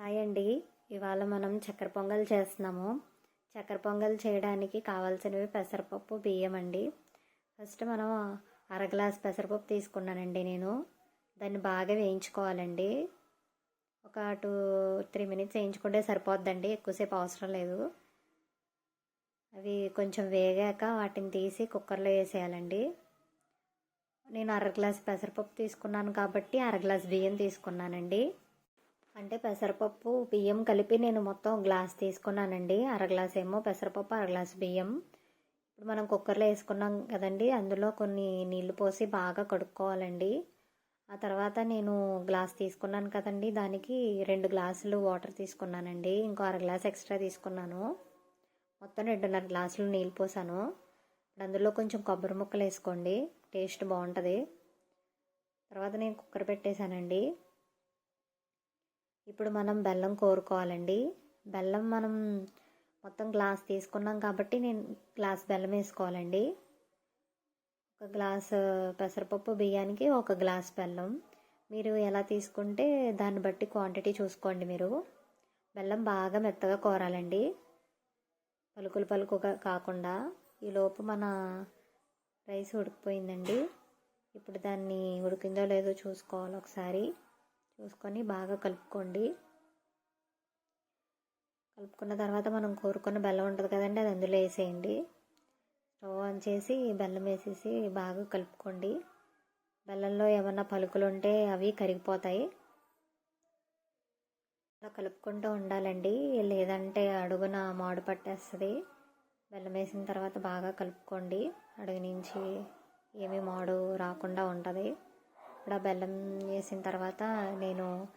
Hi అండి. ఇవాళ మనం చక్కెర పొంగల్ చేస్తున్నాము. చక్కెర పొంగల్ చేయడానికి కావాల్సినవి పెసరపప్పు బియ్యం అండి. ఫస్ట్ మనం అర గ్లాస్ పెసరపప్పు తీసుకున్నానండి నేను. దాన్ని బాగా వేయించుకోవాలండి. ఒక టూ త్రీ మినిట్స్ వేయించుకుంటే సరిపోద్దండి. ఎక్కువసేపు అవసరం లేదు. అవి కొంచెం వేగాక వాటిని తీసి కుక్కర్లో వేసేయాలండి. నేను అర గ్లాస్ పెసరపప్పు తీసుకున్నాను కాబట్టి అర గ్లాస్ బియ్యం తీసుకున్నానండి. అంటే పెసరపప్పు బియ్యం కలిపి నేను మొత్తం గ్లాస్ తీసుకున్నానండి. అర గ్లాస్ ఏమో పెసరపప్పు అర గ్లాస్ బియ్యం. ఇప్పుడు మనం కుక్కర్లో వేసుకున్నాం కదండి అందులో కొన్ని నీళ్ళు పోసి బాగా కడుక్కోవాలండి. ఆ తర్వాత నేను గ్లాస్ తీసుకున్నాను కదండి దానికి రెండు గ్లాసులు వాటర్ తీసుకున్నానండి. ఇంకో అర గ్లాస్ ఎక్స్ట్రా తీసుకున్నాను. మొత్తం రెండున్నర గ్లాసులు నీళ్ళు పోసాను. ఇప్పుడు అందులో కొంచెం కొబ్బరి ముక్కలు వేసుకోండి టేస్ట్ బాగుంటుంది. తర్వాత నేను కుక్కర్ పెట్టేశానండి. ఇప్పుడు మనం బెల్లం కోరుకోవాలండి. బెల్లం మనం మొత్తం గ్లాస్ తీసుకున్నాం కాబట్టి నేను గ్లాస్ బెల్లం వేసుకోవాలండి. ఒక గ్లాస్ పెసరపప్పు బియ్యానికి ఒక గ్లాస్ బెల్లం. మీరు ఎలా తీసుకుంటే దాన్ని బట్టి క్వాంటిటీ చూసుకోండి మీరు. బెల్లం బాగా మెత్తగా కోరాలండి. పలుకులు పలుకుగా కాకుండా ఈలోపు మన రైస్ ఉడికిపోయిందండి. ఇప్పుడు దాన్ని ఉడికిందో లేదో చూసుకోవాలి ఒకసారి. చూసుకొని బాగా కలుపుకోండి. కలుపుకున్న తర్వాత మనం కోరుకున్న బెల్లం ఉంటుంది కదండి అది అందులో వేసేయండి. స్టవ్ ఆన్ చేసి బెల్లం వేసేసి బాగా కలుపుకోండి. బెల్లంలో ఏమన్నా పలుకులు ఉంటే అవి కరిగిపోతాయి. అలా కలుపుకుంటూ ఉండాలండి. లేదంటే అడుగున మాడు పట్టేస్తుంది. బెల్లం వేసిన తర్వాత బాగా కలుపుకోండి. అడుగు నుంచి ఏమీ మాడు రాకుండా ఉంటుంది. ఇప్పుడు ఆ బెల్లం వేసిన తర్వాత నేను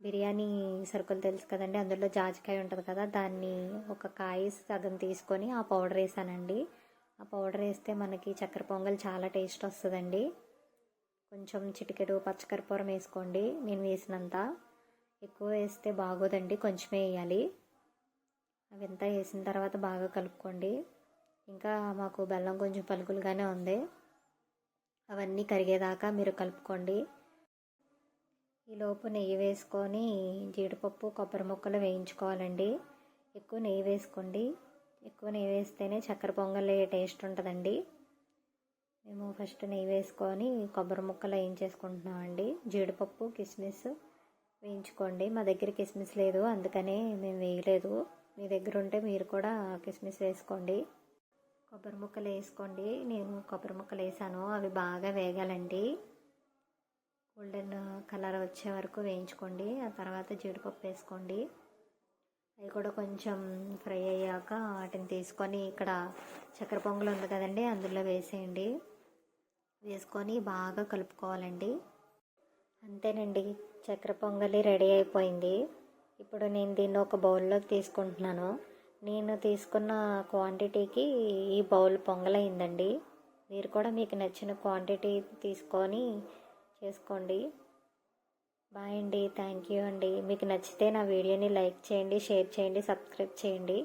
బిర్యానీ సరుకులు తెలుసు కదండి అందులో జాజికాయ ఉంటుంది కదా దాన్ని ఒక కాయ సగం తీసుకొని ఆ పౌడర్ వేసానండి. ఆ పౌడర్ వేస్తే మనకి చక్కెర పొంగల్ చాలా టేస్ట్ వస్తుందండి. కొంచెం చిటికెడు పచ్చకర్పూరం వేసుకోండి నేను వేసినంత. ఎక్కువ వేస్తే బాగోదండి కొంచెమే వేయాలి. అవంతా వేసిన తర్వాత బాగా కలుపుకోండి. ఇంకా మాకు బెల్లం కొంచెం పలుకులుగానే ఉంది. అవన్నీ కరిగేదాకా మీరు కలుపుకోండి. ఈలోపు నెయ్యి వేసుకొని జీడిపప్పు కొబ్బరి ముక్కలు వేయించుకోవాలండి. ఎక్కువ నెయ్యి వేసుకోండి. ఎక్కువ నెయ్యి వేస్తేనే చక్కెర పొంగల్ టేస్ట్ ఉంటుందండి. మేము ఫస్ట్ నెయ్యి వేసుకొని కొబ్బరి ముక్కలు వేయించేసుకుంటున్నామండి జీడిపప్పు కిస్మిస్ వేయించుకోండి. మా దగ్గర కిస్మిస్ లేదు అందుకనే మేము వేయలేదు. మీ దగ్గర ఉంటే మీరు కూడా కిస్మిస్ వేసుకోండి. కొబ్బరి ముక్కలు వేసుకోండి. నేను కొబ్బరి ముక్కలు వేసాను. అవి బాగా వేగాలండి. గోల్డెన్ కలర్ వచ్చే వరకు వేయించుకోండి. ఆ తర్వాత జీడిపప్పు వేసుకోండి. అవి కూడా కొంచెం ఫ్రై అయ్యాక వాటిని తీసుకొని ఇక్కడ చక్కెర పొంగల్ ఉంది కదండి అందులో వేసేయండి. వేసుకొని బాగా కలుపుకోవాలండి. అంతేనండి చక్కెర పొంగలి రెడీ అయిపోయింది. ఇప్పుడు నేను దీన్ని ఒక బౌల్లోకి తీసుకుంటున్నాను. నేను తీసుకున్న క్వాంటిటీకి ఈ బౌల్ పొంగలైందండి. మీరు కూడా మీకు నచ్చిన క్వాంటిటీ తీసుకొని చేసుకోండి. బాయ్ అండి. థ్యాంక్ యూ అండి. మీకు నచ్చితే నా వీడియోని లైక్ చేయండి షేర్ చేయండి సబ్స్క్రైబ్ చేయండి.